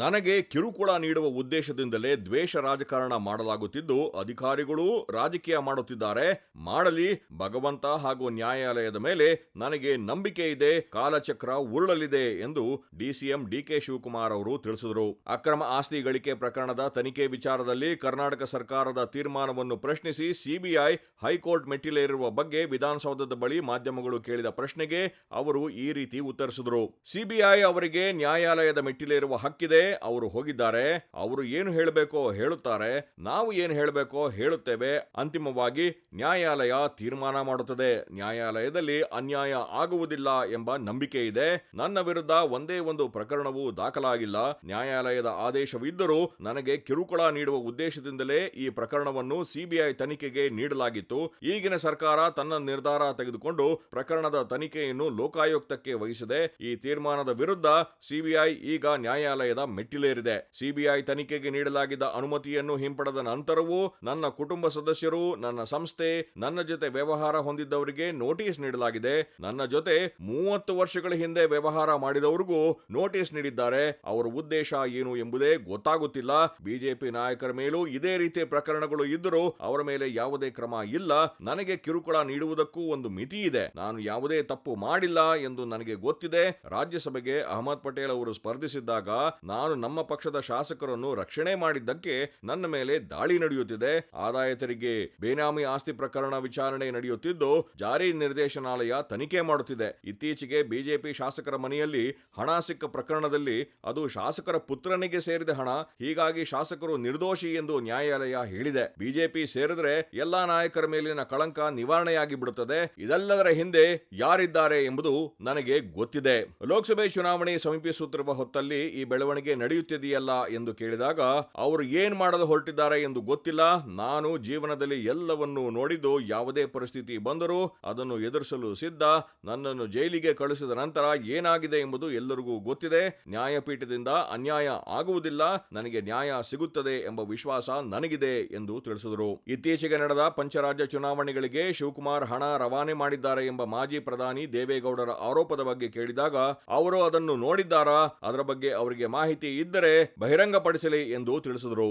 ನನಗೆ ಕಿರುಕುಳ ನೀಡುವ ಉದ್ದೇಶದಿಂದಲೇ ದ್ವೇಷ ರಾಜಕಾರಣ ಮಾಡಲಾಗುತ್ತಿದ್ದು, ಅಧಿಕಾರಿಗಳು ರಾಜಕೀಯ ಮಾಡುತ್ತಿದ್ದಾರೆ. ಮಾಡಲಿ, ಭಗವಂತ ಹಾಗೂ ನ್ಯಾಯಾಲಯದ ಮೇಲೆ ನನಗೆ ನಂಬಿಕೆ ಇದೆ, ಕಾಲಚಕ್ರ ಉರುಳಲಿದೆ ಎಂದು ಡಿಸಿಎಂ ಡಿಕೆ ಶಿವಕುಮಾರ್ ಅವರು ತಿಳಿಸಿದರು. ಅಕ್ರಮ ಆಸ್ತಿ ಗಳಿಕೆ ಪ್ರಕರಣದ ತನಿಖೆ ವಿಚಾರದಲ್ಲಿ ಕರ್ನಾಟಕ ಸರ್ಕಾರದ ತೀರ್ಮಾನವನ್ನು ಪ್ರಶ್ನಿಸಿ ಸಿಬಿಐ ಹೈಕೋರ್ಟ್ ಮೆಟ್ಟಿಲೇರಿರುವ ಬಗ್ಗೆ ವಿಧಾನಸೌಧದ ಬಳಿ ಮಾಧ್ಯಮಗಳು ಕೇಳಿದ ಪ್ರಶ್ನೆಗೆ ಅವರು ಈ ರೀತಿ ಉತ್ತರಿಸಿದರು. ಸಿಬಿಐ ಅವರಿಗೆ ನ್ಯಾಯಾಲಯದ ಮೆಟ್ಟಿಲೇರುವ ಹಕ್ಕಿದೆ ಅವರು ಹೋಗಿದ್ದಾರೆ, ಅವರು ಏನು ಹೇಳಬೇಕೋ ಹೇಳುತ್ತಾರೆ, ನಾವು ಏನು ಹೇಳಬೇಕೋ ಹೇಳುತ್ತೇವೆ, ಅಂತಿಮವಾಗಿ ನ್ಯಾಯಾಲಯ ತೀರ್ಮಾನ ಮಾಡುತ್ತದೆ. ನ್ಯಾಯಾಲಯದಲ್ಲಿ ಅನ್ಯಾಯ ಆಗುವುದಿಲ್ಲ ಎಂಬ ನಂಬಿಕೆ ಇದೆ. ನನ್ನ ವಿರುದ್ಧ ಒಂದೇ ಒಂದು ಪ್ರಕರಣವೂ ದಾಖಲಾಗಿಲ್ಲ. ನ್ಯಾಯಾಲಯದ ಆದೇಶವಿದ್ದರೂ ನನಗೆ ಕಿರುಕುಳ ನೀಡುವ ಉದ್ದೇಶದಿಂದಲೇ ಈ ಪ್ರಕರಣವನ್ನು ಸಿಬಿಐ ತನಿಖೆಗೆ ನೀಡಲಾಗಿತ್ತು. ಈಗಿನ ಸರ್ಕಾರ ತನ್ನ ನಿರ್ಧಾರ ತೆಗೆದುಕೊಂಡು ಪ್ರಕರಣದ ತನಿಖೆಯನ್ನು ಲೋಕಾಯುಕ್ತಕ್ಕೆ ವಹಿಸಿದೆ. ಈ ತೀರ್ಮಾನದ ವಿರುದ್ಧ ಸಿಬಿಐ ಈಗ ನ್ಯಾಯಾಲಯದ ಮೆಟ್ಟಿಲೇರಿದೆ ಸಿಬಿಐ ತನಿಖೆಗೆ ನೀಡಲಾಗಿದ್ದ ಅನುಮತಿಯನ್ನು ಹಿಂಪಡೆದ ನಂತರವೂ ನನ್ನ ಕುಟುಂಬ ಸದಸ್ಯರು, ನನ್ನ ಸಂಸ್ಥೆ, ನನ್ನ ಜೊತೆ ವ್ಯವಹಾರ ಹೊಂದಿದ್ದವರಿಗೆ ನೋಟಿಸ್ ನೀಡಲಾಗಿದೆ. ನನ್ನ ಜೊತೆ ಮೂವತ್ತು ವರ್ಷಗಳ ಹಿಂದೆ ವ್ಯವಹಾರ ಮಾಡಿದವರಿಗೂ ನೋಟಿಸ್ ನೀಡಿದ್ದಾರೆ. ಅವರ ಉದ್ದೇಶ ಏನು ಎಂಬುದೇ ಗೊತ್ತಾಗುತ್ತಿಲ್ಲ. ಬಿಜೆಪಿ ನಾಯಕರ ಮೇಲೂ ಇದೇ ರೀತಿ ಪ್ರಕರಣಗಳು ಇದ್ದರೂ ಅವರ ಮೇಲೆ ಯಾವುದೇ ಕ್ರಮ ಇಲ್ಲ. ನನಗೆ ಕಿರುಕುಳ ನೀಡುವುದಕ್ಕೂ ಒಂದು ಮಿತಿ ಇದೆ. ನಾನು ಯಾವುದೇ ತಪ್ಪು ಮಾಡಿಲ್ಲ ಎಂದು ನನಗೆ ಗೊತ್ತಿದೆ. ರಾಜ್ಯಸಭೆಗೆ ಅಹಮದ್ ಪಟೇಲ್ ಅವರು ಸ್ಪರ್ಧಿಸಿದ್ದಾಗ ನಾನು ನಮ್ಮ ಪಕ್ಷದ ಶಾಸಕರನ್ನು ರಕ್ಷಣೆ ಮಾಡಿದ್ದಕ್ಕೆ ನನ್ನ ಮೇಲೆ ದಾಳಿ ನಡೆಯುತ್ತಿದೆ. ಆದಾಯ ತೆರಿಗೆ, ಬೇನಾಮಿ ಆಸ್ತಿ ಪ್ರಕರಣ ವಿಚಾರಣೆ ನಡೆಯುತ್ತಿದ್ದು, ಜಾರಿ ನಿರ್ದೇಶನಾಲಯ ತನಿಖೆ ಮಾಡುತ್ತಿದೆ. ಇತ್ತೀಚೆಗೆ ಬಿಜೆಪಿ ಶಾಸಕರ ಮನೆಯಲ್ಲಿ ಹಣ ಸಿಕ್ಕ ಪ್ರಕರಣದಲ್ಲಿ ಅದು ಶಾಸಕರ ಪುತ್ರನಿಗೆ ಸೇರಿದ ಹಣ. ಹೀಗಾಗಿ ಶಾಸಕರು ನಿರ್ದೋಷಿ ಎಂದು ನ್ಯಾಯಾಲಯ ಹೇಳಿದೆ. ಬಿಜೆಪಿ ಸೇರಿದ್ರೆ ಎಲ್ಲಾ ನಾಯಕರ ಮೇಲಿನ ಕಳಂಕ ನಿವಾರಣೆಯಾಗಿ ಬಿಡುತ್ತದೆ. ಇದೆಲ್ಲದರ ಹಿಂದೆ ಯಾರಿದ್ದಾರೆ ಎಂಬುದು ನನಗೆ ಗೊತ್ತಿದೆ. ಲೋಕಸಭೆ ಚುನಾವಣೆ ಸಮೀಪಿಸುತ್ತಿರುವ ಹೊತ್ತಲ್ಲಿ ಈ ಬೆಳವಣಿಗೆ ನಡೆಯುತ್ತಿದೆಯಲ್ಲ ಎಂದು ಕೇಳಿದಾಗ, ಅವರು ಏನ್ ಮಾಡಲು ಹೊರಟಿದ್ದಾರೆ ಎಂದು ಗೊತ್ತಿಲ್ಲ. ನಾನು ಜೀವನದಲ್ಲಿ ಎಲ್ಲವನ್ನೂ ನೋಡಿದ್ದು ಯಾವುದೇ ಪರಿಸ್ಥಿತಿ ಬಂದರೂ ಅದನ್ನು ಎದುರಿಸಲು ಸಿದ್ಧ. ನನ್ನನ್ನು ಜೈಲಿಗೆ ಕಳುಹಿಸಿದ ನಂತರ ಏನಾಗಿದೆ ಎಂಬುದು ಎಲ್ಲರಿಗೂ ಗೊತ್ತಿದೆ. ನ್ಯಾಯಪೀಠದಿಂದ ಅನ್ಯಾಯ ಆಗುವುದಿಲ್ಲ. ನನಗೆ ನ್ಯಾಯ ಸಿಗುತ್ತದೆ ಎಂಬ ವಿಶ್ವಾಸ ನನಗಿದೆ ಎಂದು ತಿಳಿಸಿದರು. ಇತ್ತೀಚೆಗೆ ನಡೆದ ಪಂಚರಾಜ್ಯ ಚುನಾವಣೆಗಳಿಗೆ ಶಿವಕುಮಾರ್ ಹಣ ರವಾನೆ ಮಾಡಿದ್ದಾರೆ ಎಂಬ ಮಾಜಿ ಪ್ರಧಾನಿ ದೇವೇಗೌಡರ ಆರೋಪದ ಬಗ್ಗೆ ಕೇಳಿದಾಗ, ಅವರು ಅದನ್ನು ನೋಡಿದ್ದಾರಾ? ಅದರ ಬಗ್ಗೆ ಅವರಿಗೆ ಮಾಹಿತಿ ಇದ್ದರೆ ಬಹಿರಂಗಪಡಿಸಲಿ ಎಂದು ತಿಳಿಸಿದರು.